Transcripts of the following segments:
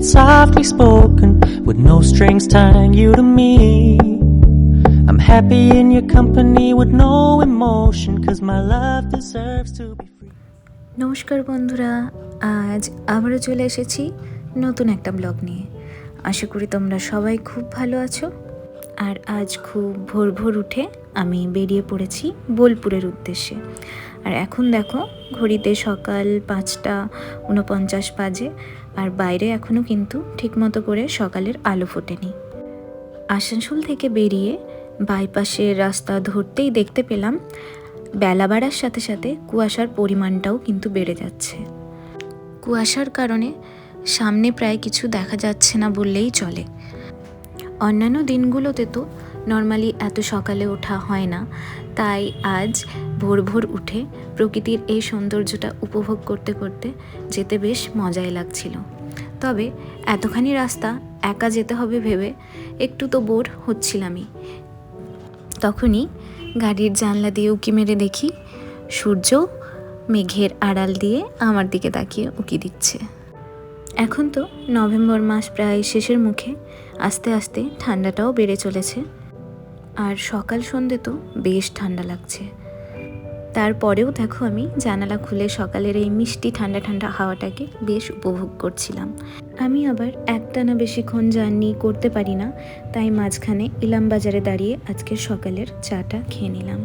it softly spoken with no strings tying you to me. I'm happy in your company with no emotion, cause my love deserves to be free. নমস্কার বন্ধুরা আজ আবারও চলে এসেছি নতুন একটা blog নিয়ে আশা করি তোমরা সবাই খুব ভালো আছো আর আজ খুব ভোর ভোর উঠে আমি বেরিয়ে পড়েছি বোলপুরের উদ্দেশ্যে আর এখন দেখো ঘড়িতে সকাল পাঁচটা উনপঞ্চাশ বাজে আর বাইরে এখনও কিন্তু ঠিকমতো করে সকালের আলো ফোটেনি। আসানসোল থেকে বেরিয়ে বাইপাসের রাস্তা ধরতেই দেখতে পেলাম, বেলা বাড়ার সাথে সাথে কুয়াশার পরিমাণটাও কিন্তু বেড়ে যাচ্ছে। কুয়াশার কারণে সামনে প্রায় কিছু দেখা যাচ্ছে না বললেই চলে। অন্যান্য দিনগুলোতে তো নর্মালি এত সকালে ওঠা হয় না, তাই আজ ভোর ভোর উঠে প্রকৃতির এই সৌন্দর্যটা উপভোগ করতে করতে যেতে বেশ মজাই লাগছিল। তবে এতখানি রাস্তা একা যেতে হবে ভেবে একটু তো বোর হচ্ছিলামই। তখনই গাড়ির জানলা দিয়ে উঁকি মেরে দেখি সূর্য মেঘের আড়াল দিয়ে আমার দিকে তাকিয়ে উঁকি দিচ্ছে। এখন তো নভেম্বর মাস প্রায় শেষের মুখে, আস্তে আস্তে ঠান্ডাটাও বেড়ে চলেছে। আর সকাল সন্ধে তো বেশ ঠান্ডা লাগছে। তারপরেও দেখো আমি জানালা খুলে সকালের এই মিষ্টি ঠান্ডা ঠান্ডা হাওয়াটাকে বেশ উপভোগ করছিলাম। আমি আবার একটানা বেশিক্ষণ জার্নি করতে পারি না, তাই মাঝখানে ইলাম বাজারে দাঁড়িয়ে আজকে সকালের চাটা খেয়ে নিলাম।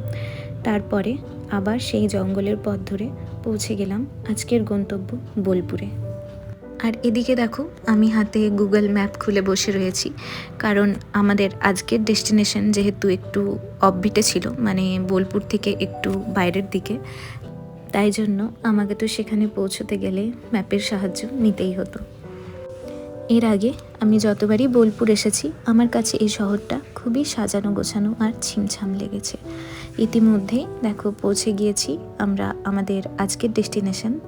তারপরে আবার সেই জঙ্গলের পথ ধরে পৌঁছে গেলাম আজকের গন্তব্য বোলপুরে। আর এদিকে দেখো, আমি হাতে গুগল ম্যাপ খুলে বসে রয়েছি। কারণ আমাদের আজকের ডেস্টিনেশন যেহেতু একটু অফবিটে ছিল মানে বোলপুর থেকে একটু বাইরের দিকে, তাই জন্য আমাকে তো সেখানে পৌঁছতে গেলে ম্যাপের সাহায্য নিতেই হতো। এর আগে আমি যতবারই বোলপুর এসেছি, আমার কাছে এই শহরটা খুবই সাজানো, গোছানো আর ছিমছাম লেগেছে। ইতিমধ্যেই দেখো, পৌঁছে গিয়েছি আমরা আমাদের আজকের ডেস্টিনেশন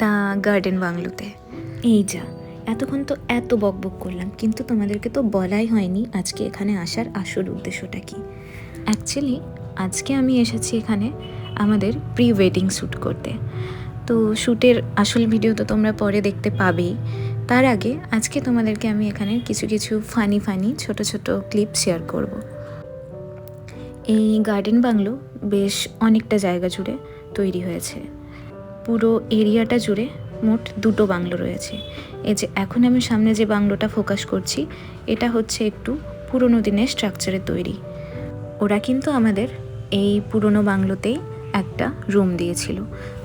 দ্য গার্ডেন বাংলোতে। এই যা, এতক্ষণ তো এত বকবক করলাম, কিন্তু তোমাদেরকে তো বলাই হয়নি আজকে এখানে আসার আসল উদ্দেশ্যটা কি। অ্যাকচুয়ালি, আজকে আমি এসেছি এখানে আমাদের প্রি ওয়েডিং শ্যুট করতে। তো শ্যুটের আসল ভিডিও তো তোমরা পরে দেখতে পাবেই। তার আগে, আজকে তোমাদেরকে আমি এখানে কিছু কিছু ফানি ফানি ছোট ছোট ক্লিপ শেয়ার করব। এই গার্ডেন বাংলো বেশ অনেকটা জায়গা জুড়ে তৈরি হয়েছে। পুরো এরিয়াটা জুড়ে মোট দুটো বাংলো রয়েছে। এই যে এখন আমি সামনে যে বাংলোটা ফোকাস করছি, এটা হচ্ছে একটু পুরনো দিনের স্ট্রাকচারে তৈরি। ওরা কিন্তু আমাদের এই পুরনো বাংলোতেই একটা রুম দিয়েছিল।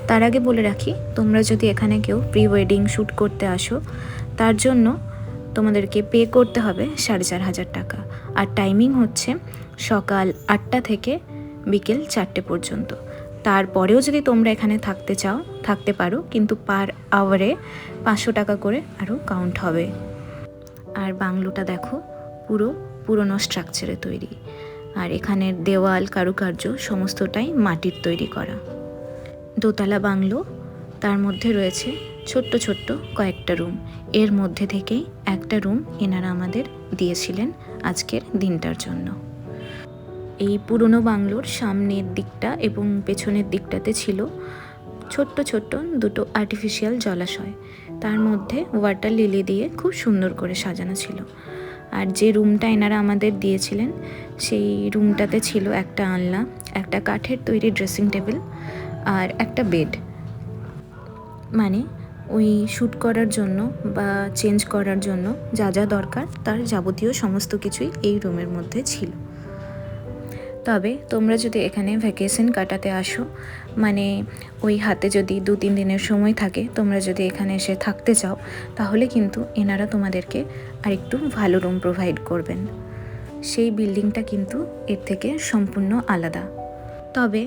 তার আগে বলে রাখি, তোমরা যদি এখানে কেউ প্রি ওয়েডিং শ্যুট করতে আসো, তার জন্য তোমাদেরকে পে করতে হবে সাড়ে চার হাজার টাকা। আর টাইমিং হচ্ছে সকাল আটটা থেকে বিকেল চারটে পর্যন্ত। তারপরেও যদি তোমরা এখানে থাকতে চাও থাকতে পারো, কিন্তু পার আওয়ারে পাঁচশো টাকা করে আরও কাউন্ট হবে। আর বাংলোটা দেখো, পুরো, পুরনো স্ট্রাকচারে তৈরি। আর এখানের দেওয়াল, কারুকার্য, সমস্তটাই মাটির তৈরি করা। দোতলা বাংলো, তার মধ্যে রয়েছে ছোট্ট ছোট্ট কয়েকটা রুম এর মধ্যে থেকেই একটা রুম এনারা আমাদের দিয়েছিলেন আজকের দিনটার জন্য। এই পুরনো বাংলোর সামনের দিকটা এবং পেছনের দিকটাতে ছিল ছোট্ট ছোট্ট দুটো আর্টিফিশিয়াল জলাশয়। তার মধ্যে ওয়াটার লিলি দিয়ে খুব সুন্দর করে সাজানো ছিল। আর যে রুমটা এনারা আমাদের দিয়েছিলেন, সেই রুমটাতে ছিল একটা আলনা, একটা কাঠের তৈরি ড্রেসিং টেবিল আর একটা বেড মানে ওই শ্যুট করার জন্য বা চেঞ্জ করার জন্য যা যা দরকার, তার যাবতীয় সমস্ত কিছুই এই রুমের মধ্যে ছিল। তবে তোমরা যদি এখানে ভ্যাকেশন কাটাতে আসো মানে ওই হাতে যদি দু তিন দিনের সময় থাকে, তোমরা যদি এখানে এসে থাকতে চাও, তাহলে কিন্তু এনারা তোমাদেরকে আরেকটু ভালো রুম প্রোভাইড করবেন। সেই বিল্ডিংটা কিন্তু এর থেকে সম্পূর্ণ আলাদা। তবে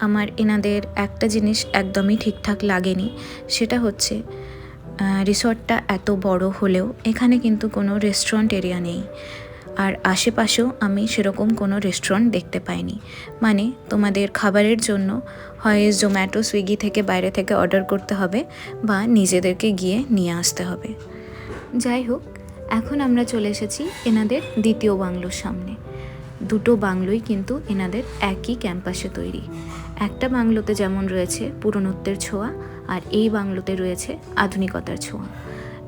আমার এনাদের একটা জিনিস একদমই ঠিকঠাক লাগেনি, সেটা হচ্ছে রিসর্টটা এত বড় হলেও এখানে কিন্তু কোনো রেস্টুরেন্ট এরিয়া নেই। আর আশেপাশেও আমি সেরকম কোনো রেস্টুরেন্ট দেখতে পাইনি। মানে তোমাদের খাবারের জন্য হয় জোম্যাটো সুইগি থেকে বাইরে থেকে অর্ডার করতে হবে বা নিজেদেরকে গিয়ে নিয়ে আসতে হবে। যাই হোক, এখন আমরা চলে এসেছি এনাদের দ্বিতীয় বাংলোর সামনে। দুটো বাংলোই কিন্তু এনাদের একই ক্যাম্পাসে তৈরি। একটা বাংলোতে যেমন রয়েছে পুরনোত্বের ছোঁয়া আর এই বাংলোতে রয়েছে আধুনিকতার ছোঁয়া।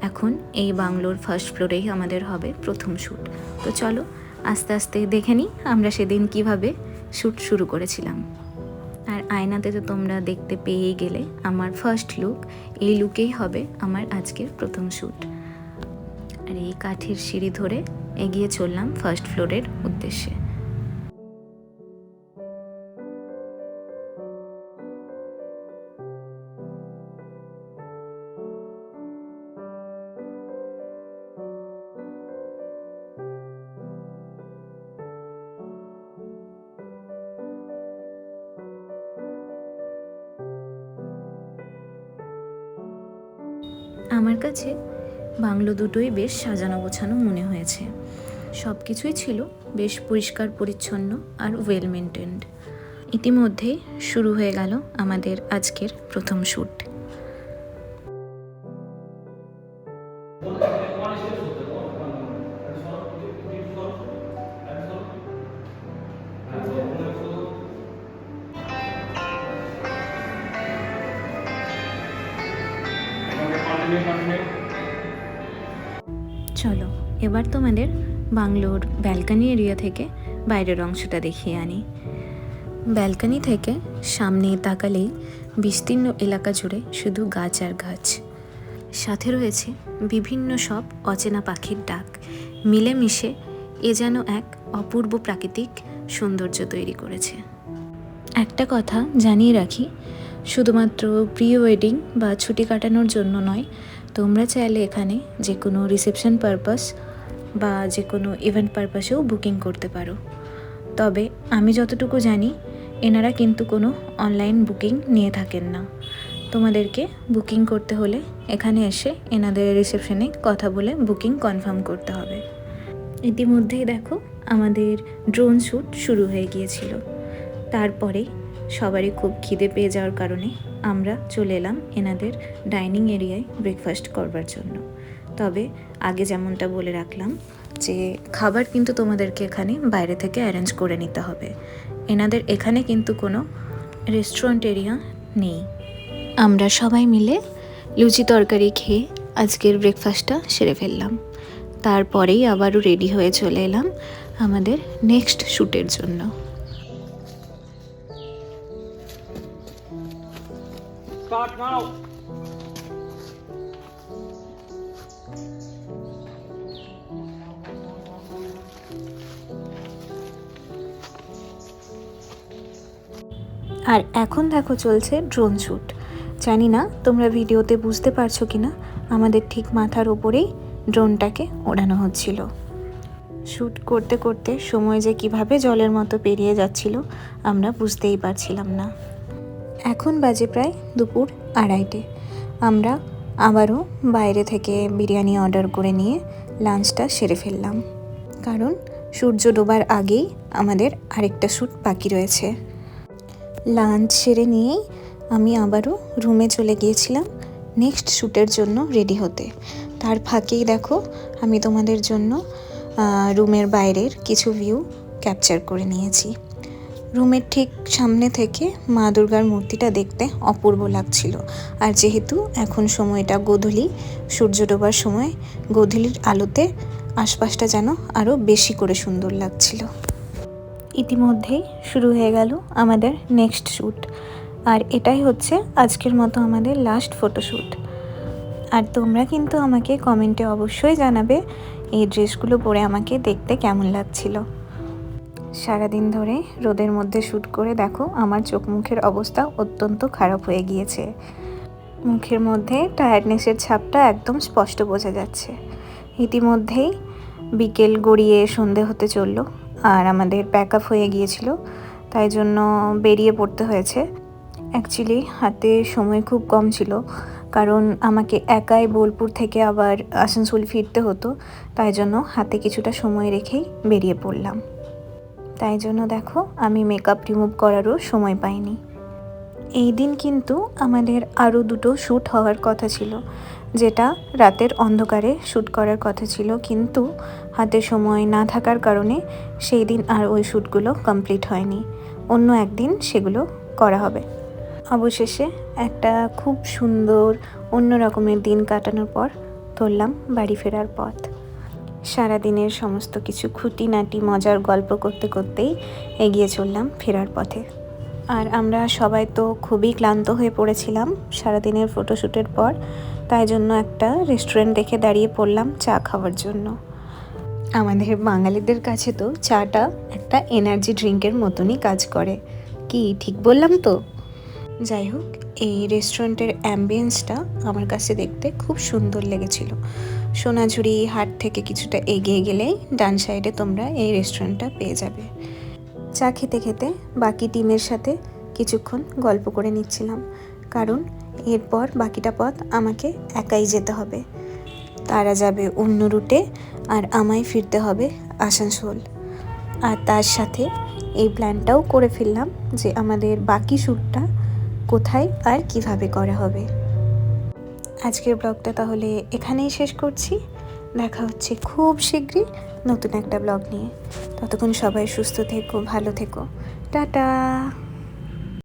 এখন এই বাংলোর ফার্স্ট ফ্লোরেই আমাদের হবে প্রথম শ্যুট তো চলো, আস্তে আস্তে দেখে নিই আমরা সেদিন কীভাবে শ্যুট শুরু করেছিলাম। আর আয়নাতে তো তোমরা দেখতে পেয়েই গেলে আমার ফার্স্ট লুক এই লুকেই হবে আমার আজকের প্রথম শ্যুট। আর এই কাঠের সিঁড়ি ধরে এগিয়ে চললাম ফার্স্ট ফ্লোরের উদ্দেশ্যে। আমার কাছে বাংলো দুটোই বেশ সাজানো গোছানো মনে হয়েছে। সব কিছুই ছিল বেশ পরিষ্কার, পরিচ্ছন্ন আর ওয়েল মেনটেন্ড ইতিমধ্যেই শুরু হয়ে গেল আমাদের আজকের প্রথম শ্যুট চলো, এবার তোমাদের বাংলোর ব্যালকানি এরিয়া থেকে বাইরের অংশটা দেখিয়ে আনি। ব্যালকানি থেকে সামনে তাকালেই বিস্তীর্ণ এলাকা জুড়ে শুধু গাছ আর গাছ। সাথে রয়েছে বিভিন্ন সব অচেনা পাখির ডাক। মিলেমিশে এ যেন এক অপূর্ব প্রাকৃতিক সৌন্দর্য তৈরি করেছে। একটা কথা জানিয়ে রাখি শুধুমাত্র প্রি ওয়েডিং বা ছুটি কাটানোর জন্য নয়, তোমরা চাইলে এখানে যে কোনো রিসেপশন পারপাস বা যে কোনো ইভেন্ট পারপাসেও বুকিং করতে পারো। তবে আমি যতটুকু জানি, এনারা কিন্তু কোনো অনলাইন বুকিং নিয়ে থাকেন না। তোমাদেরকে বুকিং করতে হলে এখানে এসে এনাদের রিসেপশনে কথা বলে বুকিং কনফার্ম করতে হবে। ইতিমধ্যেই দেখো, আমাদের ড্রোন শ্যুট শুরু হয়ে গিয়েছিল। তারপরে সবারই খুব খিদে পেয়ে যাওয়ার কারণে আমরা চলে এলাম এনাদের ডাইনিং এরিয়ায় ব্রেকফাস্ট করবার জন্য। তবে আগে যেমনটা বলে রাখলাম যে খাবার কিন্তু তোমাদেরকে এখানে বাইরে থেকে অ্যারেঞ্জ করে নিতে হবে। এনাদের এখানে কিন্তু কোনো রেস্টুরেন্ট এরিয়া নেই। আমরা সবাই মিলে লুচি তরকারি খেয়ে আজকের ব্রেকফাস্টটা সেরে ফেললাম। তারপরেই আবারও রেডি হয়ে চলে এলাম আমাদের নেক্সট শ্যুটের জন্য। Start now. আর এখন দেখো চলছে ড্রোন শ্যুট জানি না তোমরা ভিডিওতে বুঝতে পারছ কি না আমাদের ঠিক মাথার ওপরেই ড্রোনটাকে ওড়ানো হচ্ছিল। শ্যুট করতে করতে সময় যে কীভাবে জলের মতো পেরিয়ে যাচ্ছিল, আমরা বুঝতেই পারছিলাম না। এখন বাজে প্রায় দুপুর আড়াইটে। আমরা আবারও বাইরে থেকে বিরিয়ানি অর্ডার করে নিয়ে লাঞ্চটা সেরে ফেললাম। কারণ সূর্য ডোবার আগেই আমাদের আরেকটা শ্যুট বাকি রয়েছে। লাঞ্চ সেরে নিয়েই আমি আবারও রুমে চলে গিয়েছিলাম নেক্সট শ্যুটের জন্য রেডি হতে। তার ফাঁকেই দেখো আমি তোমাদের জন্য রুমের বাইরের কিছু ভিউ ক্যাপচার করে নিয়েছি। রুমের ঠিক সামনে থেকে মা দুর্গার মূর্তিটা দেখতে অপূর্ব লাগছিল। আর যেহেতু এখন সময়টা গোধূলি, সূর্য ডোবার সময়, গোধূলির আলোতে আশপাশটা যেন আরও বেশি করে সুন্দর লাগছিল। ইতিমধ্যেই শুরু হয়ে গেল আমাদের নেক্সট শ্যুট আর এটাই হচ্ছে আজকের মতো আমাদের লাস্ট ফটোশ্যুট আর তোমরা কিন্তু আমাকে কমেন্টে অবশ্যই জানাবে এই ড্রেসগুলো পরে আমাকে দেখতে কেমন লাগছিল। সারাদিন ধরে রোদের মধ্যে শ্যুট করে দেখো, আমার চোখ মুখের অবস্থা অত্যন্ত খারাপ হয়ে গিয়েছে। মুখের মধ্যে টায়ার্ডনেসের ছাপটা একদম স্পষ্ট বোঝা যাচ্ছে। ইতিমধ্যেই বিকেল গড়িয়ে সন্ধে হতে চলল আর আমাদের প্যাক আপ হয়ে গিয়েছিল, তাই জন্য বেরিয়ে পড়তে হয়েছে। অ্যাকচুয়ালি হাতে সময় খুব কম ছিল, কারণ আমাকে একাই বোলপুর থেকে আবার আসানসোল ফিরতে হতো, তাই জন্য হাতে কিছুটা সময় রেখেই বেরিয়ে পড়লাম। তাই জন্য দেখো, আমি মেকআপ রিমুভ করারও সময় পাইনি। এই দিন কিন্তু আমাদের আরও দুটো শ্যুট হওয়ার কথা ছিল, যেটা রাতের অন্ধকারে শ্যুট করার কথা ছিল, কিন্তু হাতে সময় না থাকার কারণে সেই দিন আর ওই শ্যুটগুলো কমপ্লিট হয়নি। অন্য একদিন সেগুলো করা হবে। অবশেষে একটা খুব সুন্দর অন্য রকমের দিন কাটানোর পর ধরলাম বাড়ি ফেরার পথ। সারাদিনের সমস্ত কিছু খুঁটিনাটি, মজার গল্প করতে করতেই এগিয়ে চললাম ফেরার পথে। আর আমরা সবাই তো খুবই ক্লান্ত হয়ে পড়েছিলাম সারাদিনের ফটোশ্যুটের পর, তাই জন্য একটা রেস্টুরেন্ট দেখে দাঁড়িয়ে পড়লাম চা খাওয়ার জন্য। আমাদের বাঙালিদের কাছে তো চাটা একটা এনার্জি ড্রিঙ্কের মতনই কাজ করে। কি ঠিক বললাম তো? যাই হোক এই রেস্টুরেন্টের অ্যাম্বিয়েন্সটা আমার কাছে দেখতে খুব সুন্দর লেগেছিল। সোনাঝুরি হাট থেকে কিছুটা এগিয়ে গেলেই ডান সাইডে তোমরা এই রেস্টুরেন্টটা পেয়ে যাবে। চা খেতে খেতে বাকি টিমের সাথে কিছুক্ষণ গল্প করে নিচ্ছিলাম। কারণ এরপর বাকিটা পথ আমাকে একাই যেতে হবে। তারা যাবে অন্য রুটে আর আমায় ফিরতে হবে আসানসোল। আর তার সাথে এই প্ল্যানটাও করে ফেললাম যে আমাদের বাকি শ্যুটটা কোথায় আর কীভাবে করা হবে। আজকের ব্লগটা তাহলে এখানেই শেষ করছি। দেখা হচ্ছে খুব শীঘ্রই নতুন একটা ব্লগ নিয়ে। ততক্ষণ সবাই সুস্থ থেকো, ভালো থেকো। টাটা!